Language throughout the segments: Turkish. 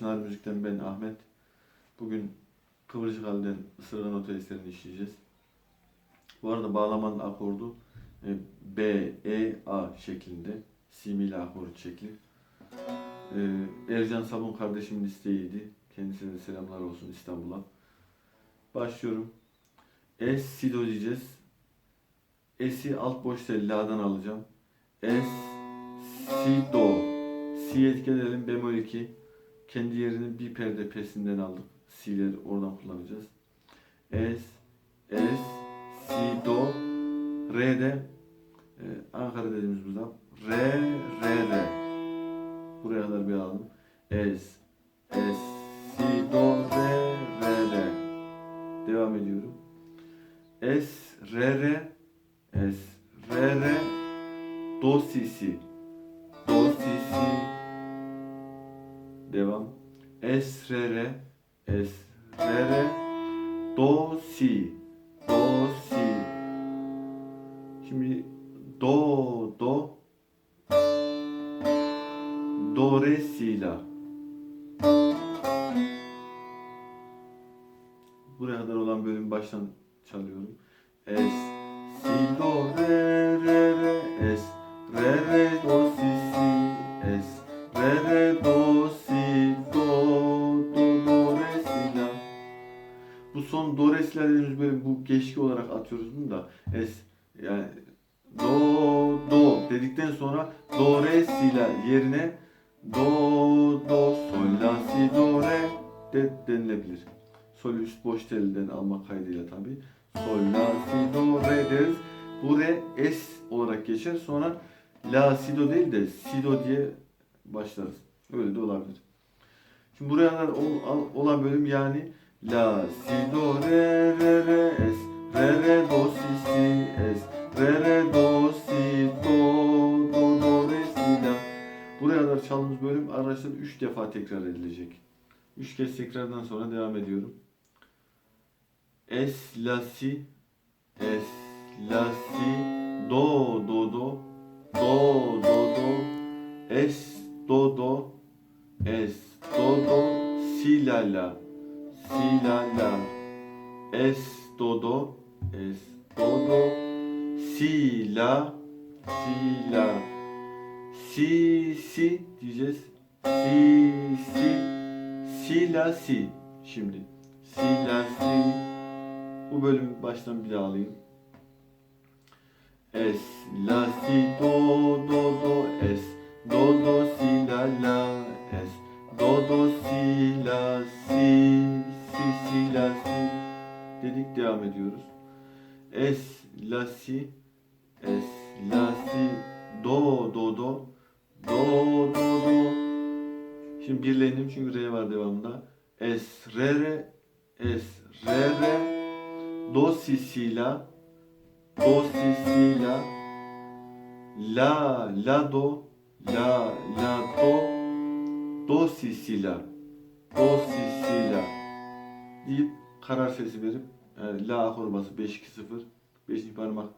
Çınar Müzik'ten ben Ahmet. Bugün Kıvırcık Hal'den Isırgan Nota işleyeceğiz. Bu arada bağlamanın akordu e, B, E, A şeklinde. Simili akord şekli. E, Ercan Sabun kardeşimin isteğiydi. Kendisine selamlar olsun İstanbul'a. Başlıyorum. Es, si, do diyeceğiz. Es'i alt boş tel la'dan alacağım. Es, si, do. Si etkileyelim bemol 2. Kendi yerini bir perde pesinden aldık. Si'leri oradan kullanacağız. Es, es, si, do. Re'de e, Ankara dediğimiz burada. Re, re, re. Buraya kadar bir alalım. Es, es, si, do, re, re, re. Devam ediyorum. Es, re, re, es, re, re, do, si, si. Es, re, re, es, re, re, do, si. Do, si. Şimdi do, do, do, re, si, la. Buraya kadar olan bölüm baştan çalıyorum. Es, si, do, re, son do, re, si, la dediğimiz bölüm bu geçki olarak atıyoruz bunu da. Es, yani do, do dedikten sonra do, re, si, la yerine do, do, sol, la, si, do, re de denilebilir. Sol üst boş telden almak kaydıyla tabi. Sol, la, si, do, re deriz. Bu re es olarak geçer. Sonra la, si, do değil de si, do diye başlarız. Öyle de olabilir. Şimdi buraya kadar olan bölüm yani la, si, do, re, re, re, es, re, re, do, si, si, es, re, re, do, si, do, do, do, re, si, la. Buraya kadar çaldığımız bölüm arkadaşlar 3 defa tekrar edilecek. 3 kez tekrardan sonra devam ediyorum. Es, la, si, es, la, si, do, do, do, do, do, do, es, do, do, es, do, do, si, la, la, si, la, la, es, do, do, es, do, do, si, la, si, la, si, si diyeceğiz. Si, si, si, la, si. Şimdi. Si, la, si. Bu bölümü baştan bir daha alayım. Es, la, si, do, do, do, es, do, do, si, la, la, si, es, la, si, do, do, do, do, do, do. Şimdi birleyelim çünkü re var devamında. Es, re, re, es, re, re, do, si, si, la, do, si, si, la, la, la, do, la, la, do, do, si, si, la, do, si, si, la deyip karar sesi verip e, la akor bası 5-2-0 5. parmak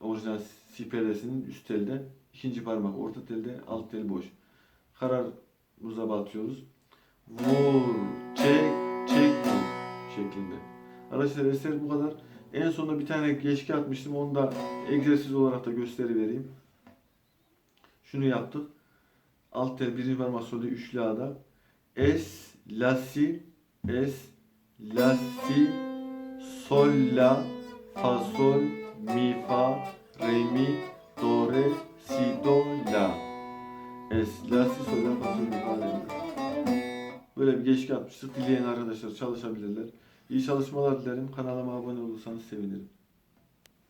orijinal si perdesinin üst telde ikinci parmak orta telde alt tel boş. Kararımıza batıyoruz. Vur çek çek vur şeklinde. Arkadaşlar eser bu kadar. En sonunda bir tane geçki atmıştım. Onu da egzersiz olarak da gösteri vereyim şunu yaptık. Alt tel birinci parmak solda üçlü A'da. Es la si. Es la si. Sol la fa sol mi fa re mi do re si do la. Es la si sol la fa sol mi fa re mi böyle bir geçki atmıştık dileyen arkadaşlar çalışabilirler. İyi çalışmalar dilerim. Kanalıma abone olursanız sevinirim